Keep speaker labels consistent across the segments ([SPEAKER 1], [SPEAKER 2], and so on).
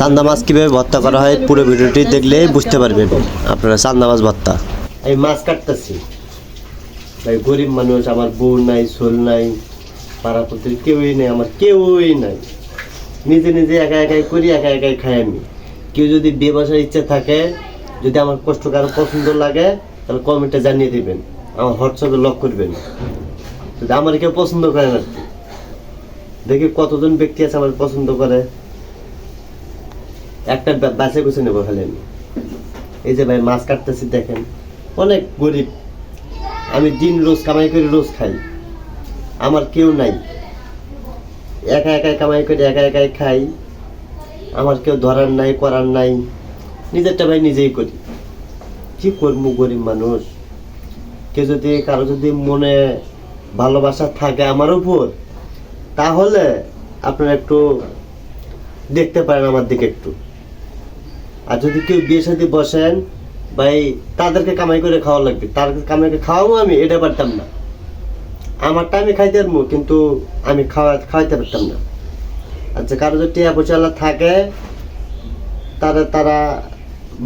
[SPEAKER 1] চান্দা মাছ কীভাবে ভর্তা করা হয় পুরো ভিডিওটি দেখলে বুঝতে পারবেন। আপনারা চান্দা মাছ ভর্তা। এই মাছ কাটতেছি। ভাই, গরিব মানুষ, আমার বউ নাই সোল নাই পাড়া কেউই নেই, আমার কেউই নাই। নিজে নিজে একা একাই করি, একা একাই খাই আমি। কেউ যদি বিয়ে বসার ইচ্ছা থাকে, যদি আমার কষ্ট কারও পছন্দ লাগে, তাহলে কমেন্টে জানিয়ে দিবেন। আমার হোয়াটসঅ্যাপে লক করবেন। যদি আমার কেউ পছন্দ করে না, দেখি কতজন ব্যক্তি আছে আমার পছন্দ করে। একটা বাসে গুছে নেব খালি আমি। এই যে ভাই, মাছ কাটতেছি, দেখেন। অনেক গরিব। আমি দিন রোজ কামাই করে রোজ খাই। আমার কেউ নাই। একা একাই কামাই করে একা একাই খাই। আমার কেউ ধরার নাই, করার নাই। নিজেরটা ভাই নিজেই করি। কি করব গরিব মানুষ? কেউ যদি, কারও যদি মনে ভালোবাসা থাকে আমার উপর, তাহলে আপনারা একটু দেখতে পারেন আমার দিকে একটু। আর যদি কেউ বিয়ে সাথে বসেন, ভাই, তাদেরকে কামাই করে খাওয়া লাগবে। তার কামাই করে খাওয়াবো আমি, এটা পারতাম না। আমারটা আমি খাইতে পারব, কিন্তু আমি খাওয়া, খাওয়াইতে পারতাম না। আচ্ছা কারও যদি টিয়া পয়সা থাকে, তারা তারা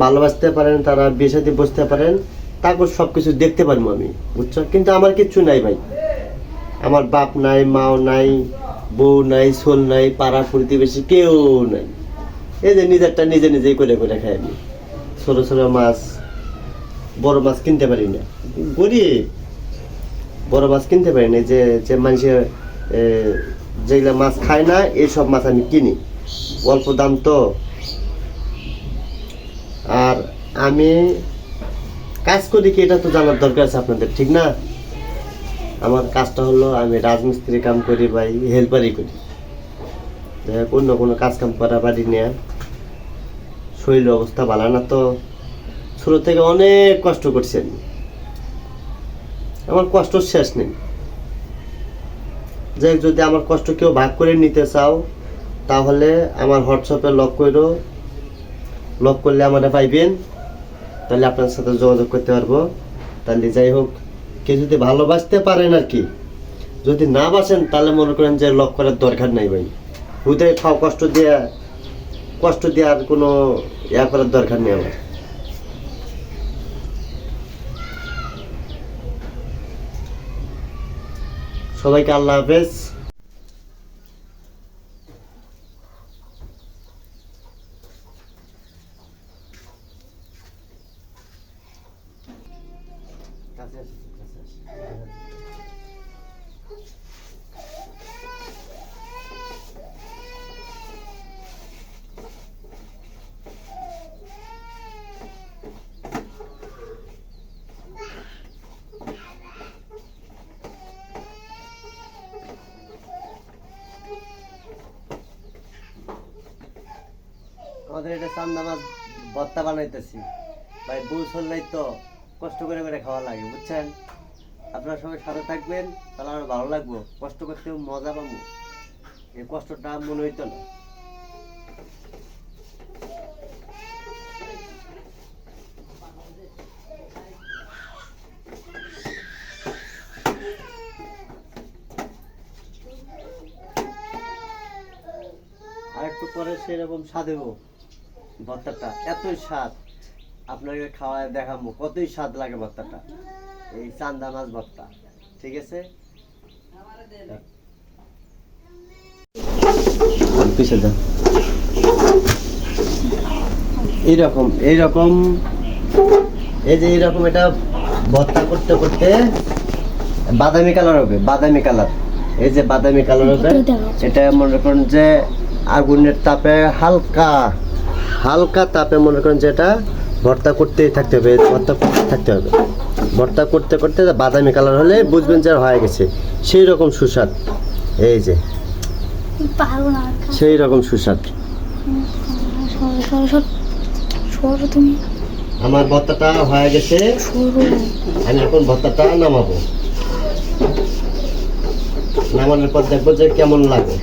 [SPEAKER 1] ভালোবাসতে পারেন, তারা বিয়ে সাথে বসতে পারেন তারপর সব কিছু দেখতে পারব আমি, বুঝছ? কিন্তু আমার কিচ্ছু নাই ভাই। আমার বাপ নাই, মাও নাই, বউ নাই সোল নাই পাড়া প্রতিবেশী কেউ নাই। এই যে নিজেরটা নিজে নিজেই করে করে খাই আমি। ছোটো ছোটো মাছ, বড় মাছ কিনতে পারি না। গরিব। বড় মাছ কিনতে পারি না যে যে মানুষের যেগুলো মাছ খায় না, এইসব মাছ আমি কিনি। অল্প দাম তো। আর আমি কাজ করি কি, এটা তো জানার দরকার আছে আপনাদের, ঠিক না? আমার কাজটা হলো আমি রাজমিস্ত্রি কাম করি ভাই হেল্পারই করি। অন্য কোনো কাজ কাম করা পারি না শরীর অবস্থা ভালো না তো ছোট থেকে অনেক কষ্ট করছি আমি আমার কষ্ট শেষ নেই। যাই যদি আমার কষ্ট কেউ ভাগ করে নিতে চাও, তাহলে আমার হোয়াটসঅ্যাপে লক করো। লক করলে আমারে পাইবেন। তাহলে আপনার সাথে যোগাযোগ করতে পারব। তাহলে যাই হোক, কেউ যদি ভালোবাসতে পারেন আর কি, যদি না বাসেন, তাহলে মনে করেন যে লক করার দরকার নাই ভাই। হুদয় খাও কষ্ট দিয়ে কষ্ট দিয়ে আর কোনো ইয়া করার দরকার নেই আমার। সবাইকে আল্লাহ হাফেজ। কাছে আসো, আমাদের এটা চান্দা মাছ ভর্তা বানাইতেছি। ভাই বউ চললেই তো কষ্ট করে করে খাওয়া লাগে, বুঝছেন? আপনারা সবাই সাথে থাকবেন, তাহলে আমার ভালো লাগবো। কষ্ট করতেও মজা পাবো। এই কষ্টটা মনে হইতো না। আর একটু পরে সেরকম স্বাদেবো ভর্তাটা। এতই স্বাদ। আপনাকে খাওয়ায় দেখাবো কতই স্বাদ লাগে ভর্তাটা। এই চান্দা মাছ ভর্তা ঠিক আছে? এইরকম এইরকম। এই যে এইরকম এটা ভর্তা করতে করতে বাদামি কালার হবে বাদামি কালার। এই যে বাদামি কালার হবে এটা মনে করেন যে আগুনের তাপে হালকা হালকা তাপে মনে করেন যে এটা ভর্তা করতেই থাকতে হবে ভর্তা করতে থাকতে হবে। ভর্তা করতে করতে বাদামি কালার হলে বুঝবেন যে হয়ে গেছে। সেই রকম সুস্বাদ। এই যে। সেই রকম সুস্বাদ। আমার ভর্তাটা হয়ে গেছে। আমি এখন ভর্তাটা নামাবো। নামানোর পর দেখব যে কেমন লাগে।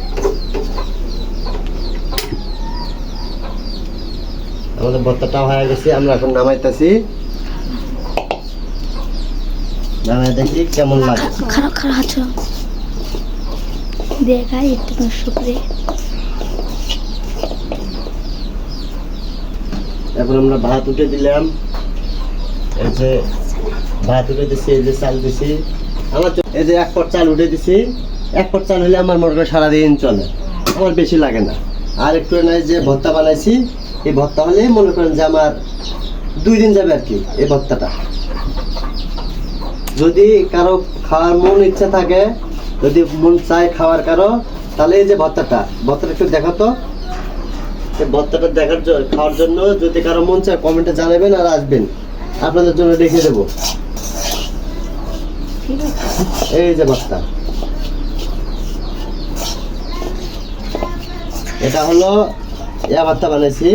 [SPEAKER 1] আমাদের ভর্তাটা হয়ে গেছে আমরা এখন নামাইতেছি। নামাই দেখি কেমন লাগে।
[SPEAKER 2] খারাপ খারাপ। দেখাই একটু
[SPEAKER 1] এখন আমরা ভাত উঠে দিলাম। এই যে ভাত উঠে দিছি এই যে চাল দিছি। আমার এই যে এক পট চাল উঠে দিছি। এক পট চাল হলে আমার মনে করে সারাদিন চলে। আমার বেশি লাগে না। আর একটু নাই যে ভর্তা বানাইছি এই ভর্তা হলে মনে করেন যে আমার দুই দিন যাবে আর কি, এই ভর্তাটা যদি কারও খাওয়ার মন ইচ্ছা থাকে, যদি মন চায় খাওয়ার কারও, তাহলে এই যে ভর্তাটা ভর্তাটা একটু দেখাতো এই ভর্তাটা দেখার জন্য খাওয়ার জন্য যদি কারও মন চায় কমেন্টে জানাবেন আর আসবেন। আপনাদের জন্য রেখে দেবো। এই যে ভর্তা এটা হলো ইয়া ভর্তা বানাইছি।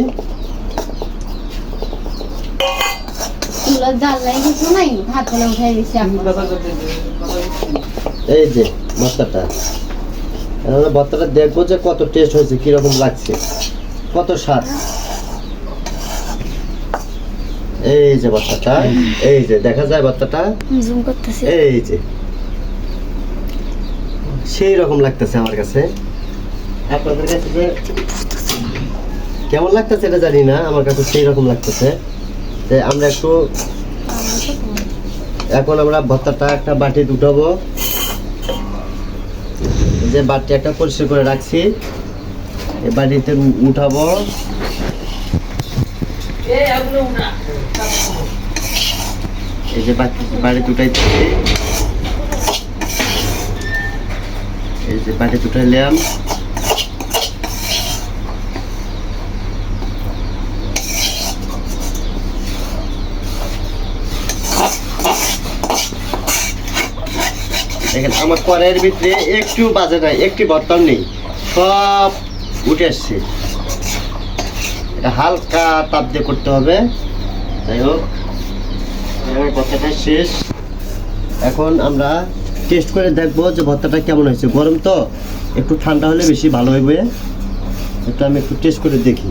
[SPEAKER 1] এই যে ভর্তাটা। ভর্তাটা দেখব যে কত টেস্ট হয়েছে কীরকম লাগছে। কত স্বাদ। এই যে ভর্তাটা এই যে দেখা যায়
[SPEAKER 2] জুম করতেছি।
[SPEAKER 1] এই যে। সেই রকম লাগতেছে আমার কাছে। আপনাদের কাছে যে কেমন লাগতেছে এটা জানি না আমার কাছে সেই রকম লাগতেছে। যে আমরা একটু এখন আমরা ভর্তাটা একটা বাটি উঠাবো। যে বাটি একটা পরিষ্কার করে রাখছি। এই বাটিতে উঠাবো। এই যে বাটি বাড়িতে উঠাইছি। এই যে বাটিতে উঠাইলাম। দেখেন আমার কড়াইয়ের ভিতরে একটু বাজে নাই, একটি বর্তন নেই, সব উঠে আসছে এটা হালকা তাপ দিয়ে করতে হবে। যাই হোক আমার শেষ। এখন আমরা টেস্ট করে দেখব যে ভর্তাটা কেমন হয়েছে। গরম তো, একটু ঠান্ডা হলে বেশি ভালো হবে একটু আমি একটু টেস্ট করে দেখি।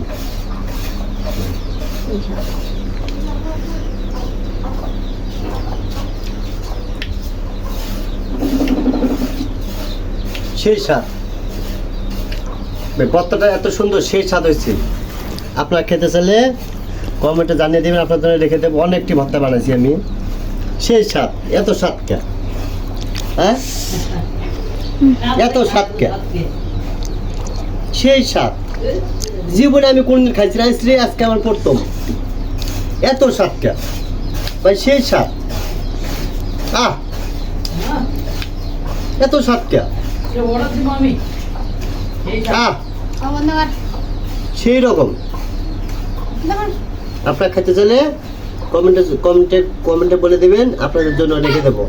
[SPEAKER 1] সেই স্বাদ। ভর্তাটা এত সুন্দর, সেই স্বাদ হয়েছে। আপনারা খেতে চাইলে কমেন্টে জানিয়ে দেবেন আপনার জন্য রেখে দেবো। অনেকটি ভর্তা বানাইছি আমি। সেই স্বাদ, এত স্বাদ কে? হ্যাঁ? এত স্বাদ কে? সেই স্বাদ। জীবনে আমি কোনদিন খাইছি না স্ত্রী আজকে আমার প্রথম। এত স্বাদ কে? ভাই, সেই স্বাদ। আহ! এত স্বাদ সেই রকম। আপনার খেতে চাইলে কমেন্টে কমেন্টে কমেন্টে বলে দেবেন আপনাদের জন্য রেখে দেবো।